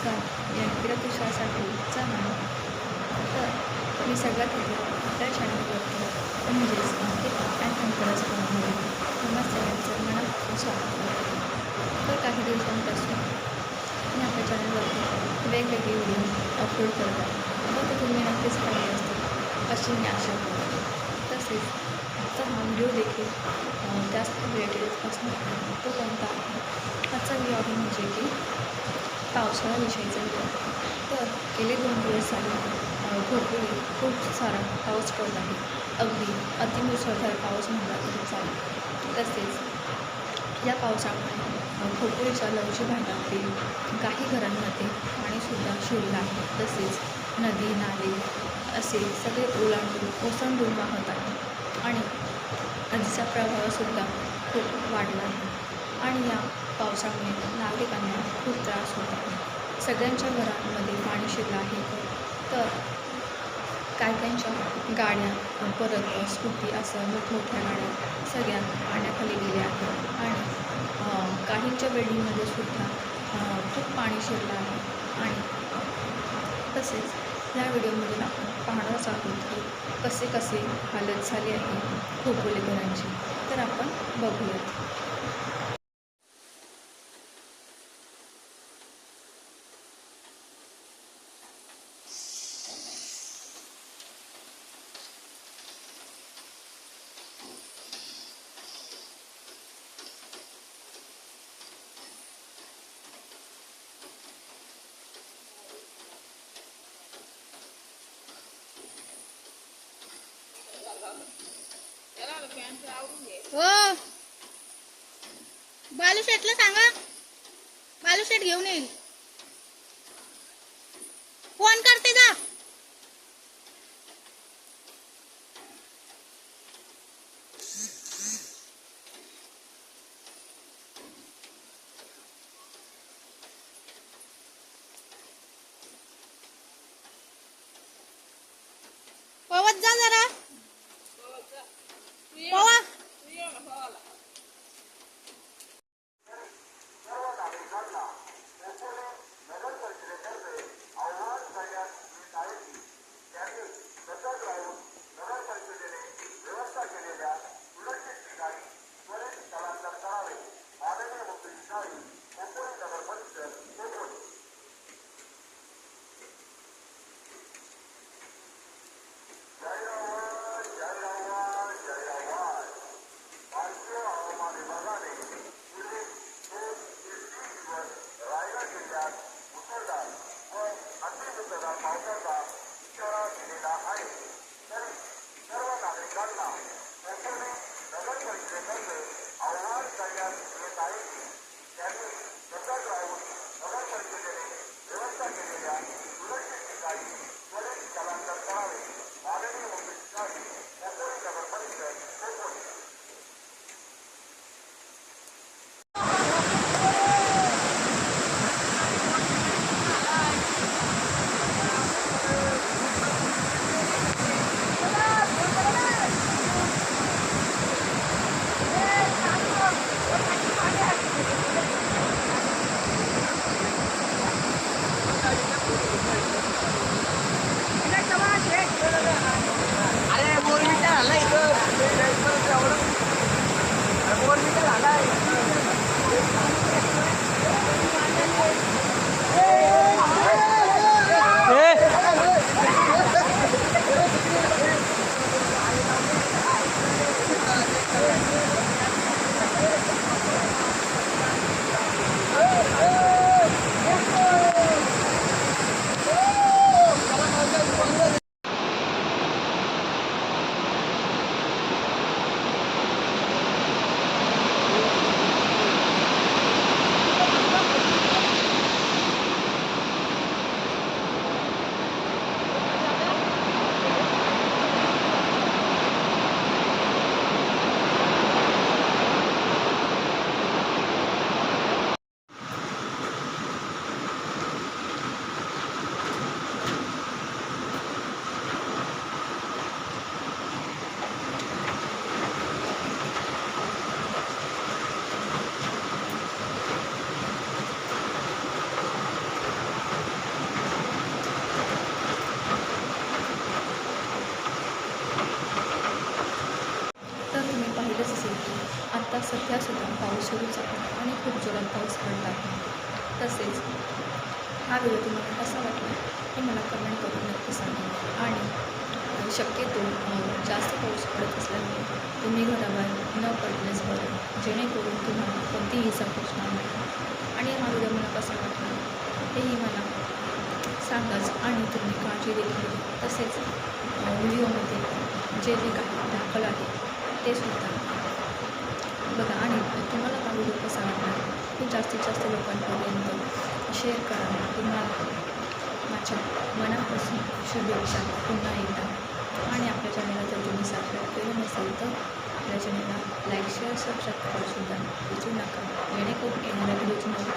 नमस्कार. या क्रीडापुरुषासाठी नाही तर मी सगळ्यात आधी आपल्या चॅनलवरती म्हणजेच मार्केट अँड कॉन्फरन्स तुम्हा सगळ्यांचं मनापासून स्वागत करते तर काही दिवसांपासून मी आपल्या चॅनलवरती वेगवेगळे व्हिडिओ अपलोड करत आहे. व ते तुम्ही नक्कीच पाहिजे असतील. अशी मी आशा करते. तसेच आजचा हा व्हिडिओ देखील जास्त रिलेटेड असणार तो कोणता आजचा व्हिडिओ म्हणजे की पावसाळ्याविषयीचा व्हिडिओ तर गेले दोन दिवस झाले भरपूर खूप सारा पाऊस पडत आहे. अगदी अतिमुसळधार पाऊस म्हणला तरी चालेल. तसेच या पावसामुळे अं, लवची भागातील काही घरांमध्ये पाणीसुद्धा शिरलं आहे. तसेच नदी नाले असे सगळे ओलांडून ओसंडून वाहत आहे आणि नदीचा प्रवाहसुद्धा खूप वाढला आहे. आणि या पावसामुळे नागरिकांना खूप त्रास होत आहे. सगळ्यांच्या घरांमध्ये पाणी शिरलं आहे. तर काही काहींच्या गाड्या परत स्कूटी असं मोठमोठ्या गाड्या सगळ्या पाण्याखाली गेल्या आहेत. आणि काहींच्या बिल्डिंगमध्ये सुद्धा खूप पाणी शिरलं आहे. आणि तसेच ह्या व्हिडिओमध्ये आपण पाहणारच आहोत की कसे कसे हालत झाली आहे खोपोलेकरांची तर आपण बघूयात हो बालू शेटला सांगा. बालू शेट घेऊन येईल. फोन करते जा. पवत जा जरा. पवा. सध्यासुद्धा पाऊस सुरूच आहे आणि खूप जोरात पाऊस पडला तसेच हा व्हिडिओ तुम्हाला कसा वाटला हे मला कमेंट करून नक्की सांगा. आणि शक्यतो जास्त पाऊस पडत असल्यामुळे तुम्ही घराबाहेर न पडलेच बरं जेणेकरून तुम्हाला कोणतीही इजा पोचणार नाही आणि हा व्हिडिओ मला कसा वाटला तेही मला सांगाच आणि तुम्ही काळजी देखील तसेच व्हिडिओमध्ये जे जे काही दाखल आहे ते सुद्धा बघा. आणि तुम्हाला हा व्हिडिओ कसा वाटला हे जास्तीत जास्त लोकांपर्यंत शेअर करा. तुम्हाला माझ्या मनापासून शुभेच्छा. पुन्हा एकदा. आणि आपल्या चॅनलला जर तुम्ही सबस्क्राईब केलं नसेल तर आपल्या चॅनलला लाईक शेअर सबस्क्राईब करायला सुद्धा विसरू नका. जेणेकरून येणाऱ्या व्हिडिओची नोटिफिकेशन